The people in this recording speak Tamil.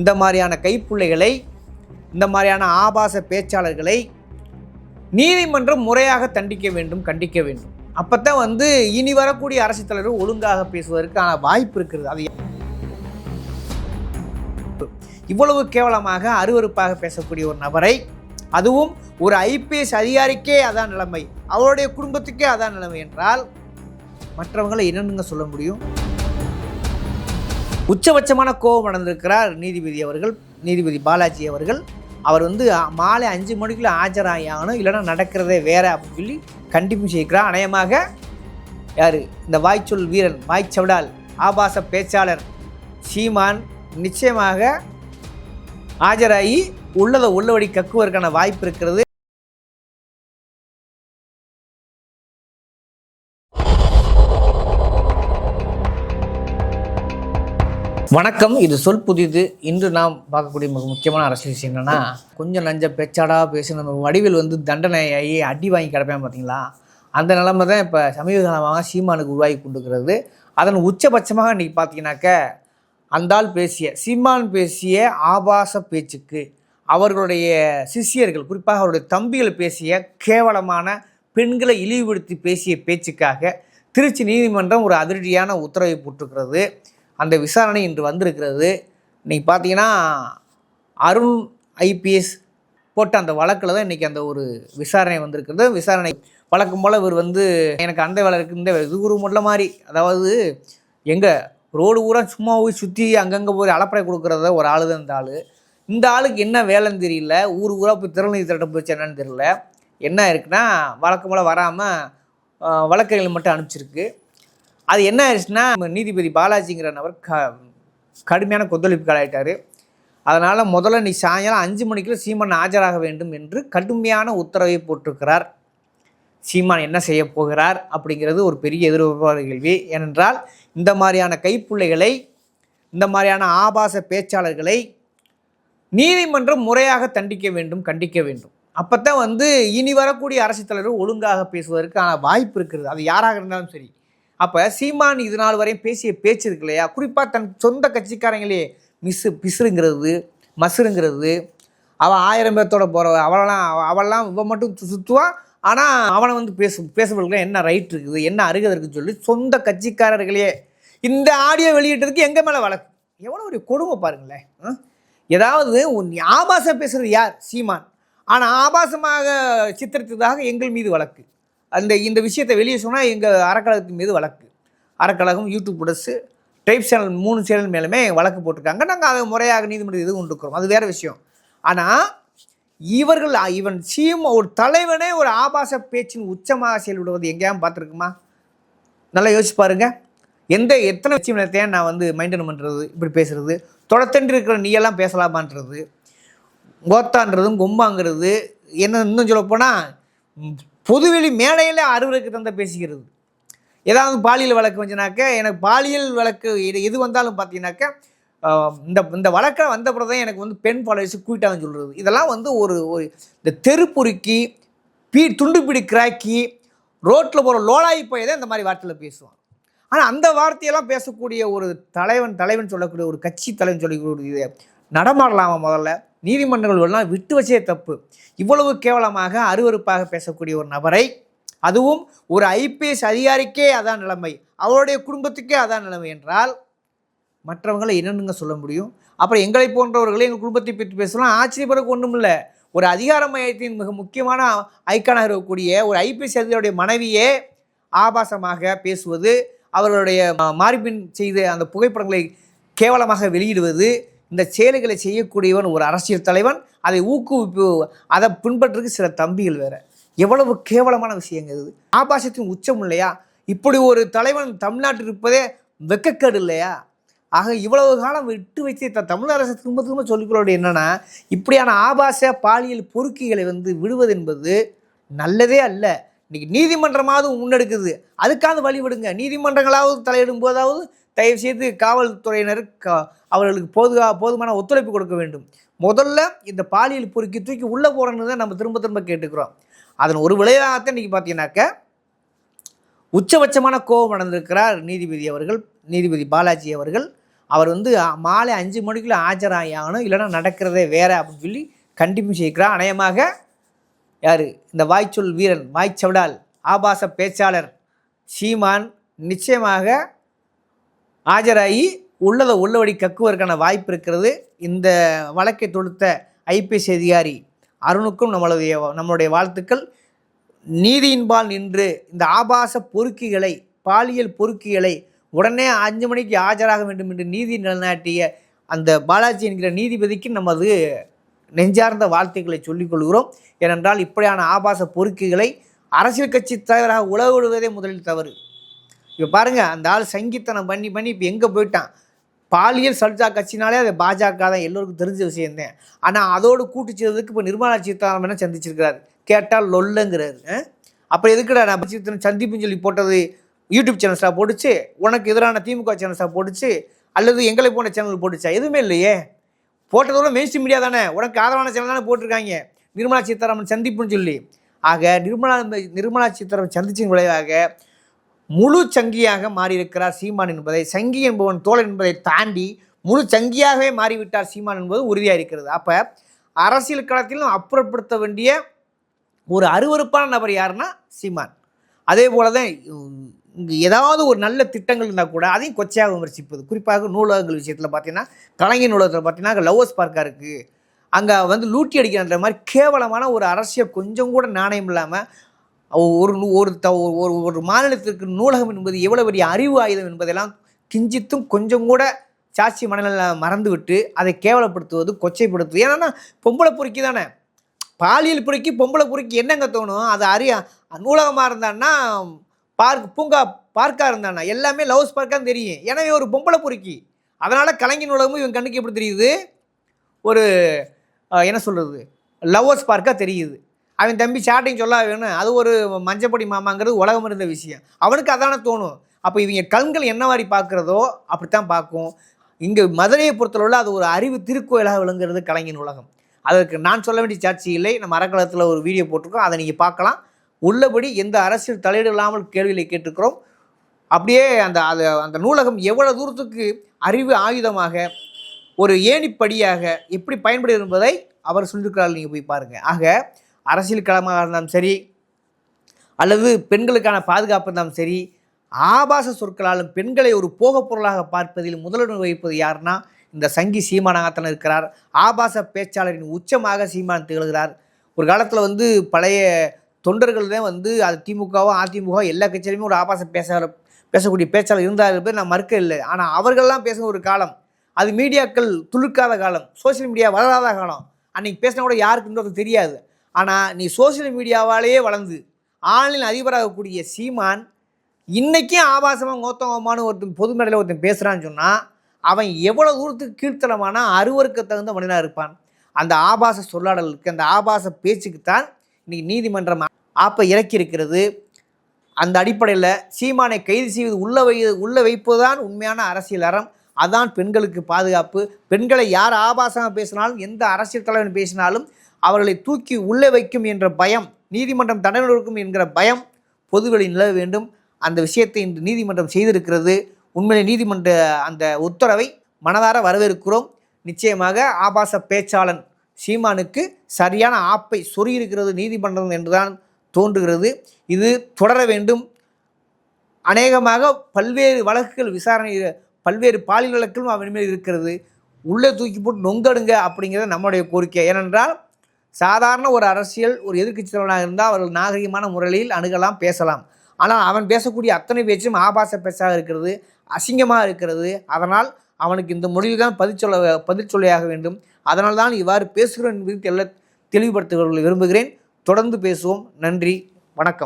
இந்த மாதிரியான கைப்புள்ளைகளை இந்த மாதிரியான ஆபாச பேச்சாளர்களை நீதிமன்றம் முறையாக தண்டிக்க வேண்டும் கண்டிக்க வேண்டும். அப்போ தான் வந்து இனி வரக்கூடிய அரசு தலைவர் ஒழுங்காக பேசுவதற்கான வாய்ப்பு இருக்கிறது. அது இவ்வளவு கேவலமாக அருவருப்பாக பேசக்கூடிய ஒரு நபரை அதுவும் ஒரு ஐபிஎஸ் அதிகாரிக்கே அதான் நிலைமை அவருடைய குடும்பத்துக்கே அதான் நிலைமை என்றால் மற்றவங்களை என்னென்னுங்க சொல்ல முடியும்? உச்சபட்சமான கோபம் அடைந்திருக்கிறார் நீதிபதி அவர்கள் நீதிபதி பாலாஜி அவர்கள். அவர் வந்து மாலை அஞ்சு மணிக்குள்ளே ஆஜராகணும் இல்லைன்னா நடக்கிறதே வேற அப்படின்னு சொல்லி கண்டிப்பும் செய்கிறார். அநேகமாக யார்? இந்த வாய்ச்சொல் வீரன் வாய்ச்சவடால் ஆபாச பேச்சாளர் சீமான் நிச்சயமாக ஆஜராகி உள்ளதை உள்ளபடி கக்குவதற்கான வாய்ப்பு இருக்கிறது. வணக்கம். இது சொல் புதிது. இன்று நாம் பார்க்கக்கூடிய மிக முக்கியமான அரசியல் விஷயம் என்னென்னா கொஞ்சம் நஞ்ச பேச்சாடா பேசி நம்ம வடிவில் வந்து தண்டனை ஆகி அடி வாங்கி கிடப்பேன் பார்த்தீங்களா? அந்த நிலைமை தான் இப்போ சமீப காலமாக சீமானுக்கு உருவாகி கொண்டுக்கிறது அதன் உச்சபட்சமாக இன்றைக்கி பார்த்தீங்கன்னாக்க அந்தால் பேசிய சீமான் பேசிய ஆபாச பேச்சுக்கு அவர்களுடைய சிஷ்யர்கள் குறிப்பாக அவருடைய தம்பிகள் பேசிய கேவலமான பெண்களை இழிவுபடுத்தி பேசிய பேச்சுக்காக திருச்சி நீதிமன்றம் ஒரு அதிரடியான உத்தரவை போட்டிருக்கிறது. அந்த விசாரணை இன்று வந்திருக்கிறது. இன்றைக்கி பார்த்தீங்கன்னா அருண் ஐபிஎஸ் போட்ட அந்த வழக்கில் தான் இன்றைக்கி அந்த ஒரு விசாரணை வந்திருக்கிறது. விசாரணை வழக்கம் போல் இவர் வந்து எனக்கு அந்த வேலை இருக்குது இந்த இது ஒரு முள்ள மாதிரி அதாவது எங்கே ரோடு ஊரா சும்மா போய் சுற்றி அங்கங்கே போய் அளப்பறை கொடுக்குறத ஒரு ஆளு தான் இந்த ஆள். இந்த ஆளுக்கு என்ன வேலைன்னு தெரியல. ஊர் ஊராக போய் திறநிதி திரட்ட போச்சு என்னன்னு தெரியல. என்ன இருக்குன்னா வழக்கம் போல் வராமல் வழக்கறிஞர்கள் மட்டும் அனுப்பிச்சிருக்கு. அது என்ன ஆயிடுச்சுன்னா நம்ம நீதிபதி பாலாஜிங்கிற நபர் க கடுமையான கொந்தளிப்புகளாயிட்டார் அதனால் முதல்ல நீ சாயங்காலம் அஞ்சு மணிக்குள்ள சீமான் ஆஜராக வேண்டும் என்று கடுமையான உத்தரவை போட்டிருக்கிறார். சீமான் என்ன செய்ய போகிறார் அப்படிங்கிறது ஒரு பெரிய எதிர்பார்ப்பு கேள்வி. ஏனென்றால் இந்த மாதிரியான கைப்புள்ளைகளை இந்த மாதிரியான ஆபாச பேச்சாளர்களை நீதிமன்றம் முறையாக தண்டிக்க வேண்டும் கண்டிக்க வேண்டும். அப்போ வந்து இனி வரக்கூடிய அரசு தலைவர் ஒழுங்காக பேசுவதற்கான வாய்ப்பு இருக்கிறது. அது யாராக இருந்தாலும் சரி. அப்போ சீமான் இது நாள் வரையும் பேசிய பேச்சு இருக்கு இல்லையா? குறிப்பாக தன் சொந்த கட்சிக்காரங்களே மிஸ்ஸு பிசுறுங்கிறது மசுருங்கிறது அவன் ஆயிரம் பேர்த்தோட போகிற அவளெல்லாம் அவள்லாம் அவளெல்லாம் இவன் மட்டும் சு- சுத்துவான் ஆனால் அவனை வந்து பேசு பேசுவதற்கு என்ன ரைட் இருக்குது என்ன அருகதை இருக்குன்னு சொல்லி சொந்த கட்சிக்காரர்களே இந்த ஆடியோ வெளியிட்டதுக்கு எங்கள் மேலே வழக்கு? எவ்வளோ ஒரு கொடுமை பாருங்களேன் ஆ? ஏதாவது உன் ஆபாசம் பேசுகிறது யார்? சீமான். ஆனால் ஆபாசமாக சித்தரித்ததாக எங்கள் மீது வழக்கு. அந்த இந்த விஷயத்தை வெளியே சொன்னால் எங்கள் அறக்கழகத்தின் மீது வழக்கு. அறக்கழகம் யூடியூப் ப்ளஸ்ஸு டைப் சேனல் மூணு சேனல் மேலுமே வழக்கு போட்டிருக்காங்க. நாங்கள் அதை முறையாக நீதிமன்றம் இது கொண்டுக்கிறோம் அது வேறு விஷயம். ஆனால் இவர்கள் இவன் சீம் ஒரு தலைவனே ஒரு ஆபாச பேச்சின் உச்சமாக செயல்படுவது எங்கேயாவது பார்த்துருக்குமா? நல்லா யோசிச்சு பாருங்க. எந்த எத்தனை விஷயத்தையும் நான் வந்து மெயின்டைன் பண்ணுறது இப்படி பேசுகிறது தொடத்தன்று இருக்கிற நீயெல்லாம் பேசலாமான்றது? கோத்தான்றதும் கொம்பாங்கிறது என்ன இன்னும் சொல்லப்போனால் பொதுவெளி மேடையில் அறுவருக்கு தந்த பேசிக்கிறது ஏதாவது பாலியல் வழக்கு வந்துனாக்க எனக்கு பாலியல் வழக்கு இது எது வந்தாலும் பார்த்தீங்கன்னாக்க இந்த இந்த வழக்கில் வந்த பிறகு தான் எனக்கு வந்து பெண் பாலியல்ஸ் கூட்டாங்கன்னு சொல்கிறது இதெல்லாம் வந்து ஒரு ஒரு இந்த தெருப்புருக்கி பீ துண்டு பிடி கிராக்கி ரோட்டில் போகிற லோலாயி போய் தான் இந்த மாதிரி வார்த்தையில் பேசுவான். ஆனால் அந்த வார்த்தையெல்லாம் பேசக்கூடிய ஒரு தலைவன் தலைவன் சொல்லக்கூடிய ஒரு கட்சி தலைவன் சொல்லக்கூடிய நடமாடலாமா முதல்ல? நீதிமன்றங்கள் எல்லாம் விட்டு வச்சே தப்பு. இவ்வளவு கேவலமாக அருவருப்பாக பேசக்கூடிய ஒரு நபரை அதுவும் ஒரு ஐபிஎஸ் அதிகாரிக்கே அதான் நிலைமை அவருடைய குடும்பத்துக்கே அதான் நிலைமை என்றால் மற்றவங்களை என்னென்னுங்க சொல்ல முடியும்? அப்புறம் எங்களை போன்றவர்களே எங்கள் குடும்பத்தை பற்றி பேசலாம். ஆச்சரியப்படுறதுக்கு ஒன்றும் இல்லை ஒரு அதிகார மையத்தின் மிக முக்கியமான ஐக்கானாக இருக்கக்கூடிய ஒரு ஐபிஎஸ் அதிகாரியுடைய மனைவியே ஆபாசமாக பேசுவது அவர்களுடைய மார்பின் செய்த அந்த புகைப்படங்களை கேவலமாக வெளியிடுவது இந்த செயல்களை செய்யக்கூடியவன் ஒரு அரசியல் தலைவன் அதை ஊக்குவிப்பு அதை பின்பற்றுறதுக்கு சில தம்பிகள் வேற. எவ்வளவு கேவலமான விஷயங்க இது. ஆபாசத்தின் உச்சம் இல்லையா? இப்படி ஒரு தலைவன் தமிழ்நாட்டில் இருப்பதே வெக்கக்கேடு இல்லையா? ஆக இவ்வளவு காலம் விட்டு வச்சு த தமிழ் அரசு திரும்ப திரும்ப சொல்லிக்கொள்ள என்னென்னா இப்படியான ஆபாச பாலியல் பொறுக்கிகளை வந்து விடுவது என்பது நல்லதே அல்ல. இன்னைக்கு நீதிமன்றமாவது முன்னெடுக்குது. அதுக்காவது வழிவிடுங்க. நீதிமன்றங்களாவது தலையிடும் போதாவது தயவு செய்து காவல்துறையினர் க அவர்களுக்கு போதுகா போதுமான ஒத்துழைப்பு கொடுக்க வேண்டும். முதல்ல இந்த பாலியல் பொறுக்கி தூக்கி உள்ளே போகிறன்னு தான் நம்ம திரும்ப திரும்ப கேட்டுக்கிறோம். அதன் ஒரு விளைவாகத்தான் இன்றைக்கி பார்த்தீங்கன்னாக்க உச்சபட்சமான கோபம் நடந்திருக்கிறார் நீதிபதி அவர்கள் நீதிபதி பாலாஜி அவர்கள். அவர் வந்து மாலை அஞ்சு மணிக்குள்ள ஆஜராகி ஆகணும் இல்லைன்னா நடக்கிறதே வேற அப்படின்னு சொல்லி கண்டிப்பும் செய்கிறார். அநேகமாக யார்? இந்த வாய்ச்சொல் வீரன் வாய்ச்சவடால் ஆபாச பேச்சாளர் சீமான் நிச்சயமாக ஆஜராகி உள்ளதை உள்ளபடி கக்குவதற்கான வாய்ப்பு இருக்கிறது. இந்த வழக்கை தொடுத்த ஐபிஎஸ் அதிகாரி அருணுக்கும் நம்மளுடைய நம்மளுடைய வாழ்த்துக்கள். நீதியின்பால் நின்று இந்த ஆபாச பொறுக்கிகளை பாலியல் பொறுக்கிகளை உடனே அஞ்சு மணிக்கு ஆஜராக வேண்டும் என்று நீதி நிலைநாட்டிய அந்த பாலாஜி என்கிற நீதிபதிக்கு நமது நெஞ்சார்ந்த வாழ்த்துக்களை சொல்லிக் கொள்கிறோம். ஏனென்றால் இப்படியான ஆபாச பொறுக்கிகளை அரசியல் கட்சி தலைவராக உழவிடுவதே விடுவதே முதலில் தவறு. இப்போ பாருங்கள் அந்த ஆள் சங்கித்தனம் பண்ணி பண்ணி இப்போ எங்கே போயிட்டான்? பாலியல் சல்ஜா கட்சினாலே அது பாஜக தான் எல்லோருக்கும் தெரிஞ்ச விஷயம்தான். ஆனால் அதோடு கூட்டு சேர்ந்ததுக்கு இப்போ நிர்மலா சீதாராமனை சந்திச்சிருக்கிறார்? கேட்டால் லொல்லுங்கிறாரு அப்போ அப்புறம் எதுக்குடா நான் சீத்தனம் சந்திப்புன்னு சொல்லி போட்டது யூடியூப் சேனல்ஸாக போட்டுச்சு? உனக்கு எதிரான திமுக சேனல்ஸாக போட்டுச்சு? அல்லது எங்களை போன சேனல் போட்டுச்சா? எதுவுமே இல்லையே. போட்டதோட மெயின்ஸ்ட் மீடியா தானே. உனக்கு ஆதரவான சேனல் தானே போட்டிருக்காங்க. நிர்மலா சீதாராமன் சந்திப்புன்னு சொல்லி. ஆக நிர்மலா நிர்மலா சீதாராமன் சந்திச்சின் விளைவாக முழு சங்கியாக மாறியிருக்கிறார் சீமான் என்பதை சங்கி என்பவன் தோழன் என்பதை தாண்டி முழு சங்கியாகவே மாறிவிட்டார் சீமான் என்பது உறுதியாக இருக்கிறது. அப்போ அரசியல் களத்திலும் அப்புறப்படுத்த வேண்டிய ஒரு அருவருப்பான நபர் யாருன்னா சீமான். அதே போல தான் இங்கே ஏதாவது ஒரு நல்ல திட்டங்கள் இருந்தால் கூட அதையும் கொச்சையாக விமர்சிப்பது. குறிப்பாக நூலகங்கள் விஷயத்தில் பார்த்தீங்கன்னா கலைஞர் நூலகத்தில் பார்த்தீங்கன்னா லவ்வர்ஸ் பார்க்காக இருக்குது அங்கே வந்து லூட்டி அடிக்கிறன்ற மாதிரி கேவலமான ஒரு அரசியல் கொஞ்சம் கூட நாணயம் இல்லாமல் ஒரு நூ- ஒரு த ஒரு ஒரு மாநிலத்திற்கு நூலகம் என்பது எவ்வளோ பெரிய அறிவு ஆயுதம் என்பதெல்லாம் கிஞ்சித்தும் கொஞ்சம் கூட சாட்சி மனநிலை மறந்துவிட்டு அதை கேவலப்படுத்துவது கொச்சைப்படுத்துவது. ஏன்னா பொம்பளை பொறுக்கி தானே? பாலியல் பொறுக்கி பொம்பளை பொறுக்கி என்னங்க தோணும்? அது அறிய நூலகமாக இருந்தான்னா பார்க் பூங்கா பார்க்காக இருந்தானா? எல்லாமே லவ்ஸ் பார்க்காக தெரியும். எனவே ஒரு பொம்பளை பொறுக்கி. அதனால் கலைஞர் நூலகமும் இவன் கண்ணுக்கு எப்படி தெரியுது? ஒரு என்ன சொல்கிறது லவ்வர்ஸ் பார்க்காக தெரியுது. அவன் தம்பி சாட்டையும் சொல்ல வேணும். அது ஒரு மஞ்சப்படி மாமாங்கிறது உலகம் இருந்த விஷயம். அவனுக்கு அதானே தோணும். அப்போ இவங்க கண்கள் என்ன மாதிரி பார்க்குறதோ அப்படித்தான் பார்க்கும். இங்கே மதுரையை பொறுத்தளவில் அது ஒரு அறிவு திருக்கோயிலாக விளங்குறது கலைஞர் உலகம். அதற்கு நான் சொல்ல வேண்டிய சாட்சி இல்லை. நம்ம அறக்கலத்தில் ஒரு வீடியோ போட்டிருக்கோம். அதை நீங்கள் பார்க்கலாம். உள்ளபடி எந்த அரசியல் தலையீடு இல்லாமல் கேள்விகளை கேட்டிருக்கிறோம். அப்படியே அந்த அது அந்த நூலகம் எவ்வளோ தூரத்துக்கு அறிவு ஆயுதமாக ஒரு ஏணிப்படியாக எப்படி பயன்படுகிறது என்பதை அவர் சொல்லியிருக்கிறார். நீங்கள் போய் பாருங்கள் ஆக அரசியல் களமாக இருந்தாலும் சரி அல்லது பெண்களுக்கான பாதுகாப்பு இருந்தாலும் சரி ஆபாச சொற்களாலும் பெண்களை ஒரு போக பொருளாக பார்ப்பதில் முதலிடம் வகிப்பது யாருன்னா இந்த சங்கி சீமானாகத்தான் இருக்கிறார். ஆபாச பேச்சாளரின் உச்சமாக சீமான் திகழ்கிறார். ஒரு காலத்தில் வந்து பழைய தொண்டர்கள் தான் வந்து அது திமுகவோ அதிமுக எல்லா கட்சியிலுமே ஒரு ஆபாச பேசாளர் பேசக்கூடிய பேச்சாளர் இருந்தார் பேர் நான் மறுக்க இல்லை. ஆனால் அவர்கள்லாம் பேசுகிற ஒரு காலம் அது மீடியாக்கள் துளுக்காத காலம் சோஷியல் மீடியா வளராத காலம். அன்றைக்கி பேசினா கூட யாருக்கு இன்னொரு தெரியாது. ஆனால் நீ சோஷியல் மீடியாவாலேயே வளர்ந்து ஆன்லைன் அதிபராகக்கூடிய சீமான் இன்றைக்கும் ஆபாசமாக மோத்தவமான ஒருத்தன் பொது மேடையில் ஒருத்தன் பேசுகிறான்னு சொன்னால் அவன் எவ்வளோ தூரத்துக்கு கீழ்த்தனமான அருவருக்கு தகுந்த மனிதனாக இருப்பான். அந்த ஆபாச சொல்லாடலுக்கு அந்த ஆபாச பேச்சுக்குத்தான் இன்றைக்கி நீதிமன்றம் ஆப்பை இறக்கியிருக்கிறது. அந்த அடிப்படையில் சீமானை கைது செய்வது உள்ள வை உள்ள வைப்பதுதான் உண்மையான அரசியல் அறம். அதான் பெண்களுக்கு பாதுகாப்பு. பெண்களை யார் ஆபாசமாக பேசினாலும் எந்த அரசியல் தலைவன் பேசினாலும் அவர்களை தூக்கி உள்ளே வைக்கும் என்ற பயம் நீதிமன்றம் தண்டனை கொடுக்கும் என்கிற பயம் பொதுவெளி நிலவ வேண்டும். அந்த விஷயத்தை இன்று நீதிமன்றம் செய்திருக்கிறது. உண்மையிலே நீதிமன்ற அந்த உத்தரவை மனதார வரவேற்கிறோம். நிச்சயமாக ஆபாச பேச்சாளன் சீமானுக்கு சரியான ஆப்பை சொருகியிருக்கிறது நீதிமன்றம் என்றுதான் தோன்றுகிறது. இது தொடர வேண்டும். அநேகமாக பல்வேறு வழக்குகள் விசாரணை பல்வேறு பாலியல் வழக்குகளும் அவன் மேல் இருக்கிறது. உள்ளே தூக்கி போட்டு நொங்கடுங்க அப்படிங்கிறது நம்முடைய கோரிக்கை. ஏனென்றால் சாதாரண ஒரு அரசியல் ஒரு எதிர்கட்சி தலைவனாக இருந்தால் அவர்கள் நாகரிகமான முறையில் அணுகலாம் பேசலாம். ஆனால் அவன் பேசக்கூடிய அத்தனை பேச்சும் ஆபாச பேச்சாக இருக்கிறது அசிங்கமாக இருக்கிறது. அதனால் அவனுக்கு இந்த மொழியில் தான் பதில் சொல்ல பதில் வேண்டும். அதனால் தான் இவ்வாறு பேசுகிறோம் என்பது தெல்ல தெளிவுபடுத்த விரும்புகிறேன். தொடர்ந்து பேசுவோம். நன்றி. வணக்கம்.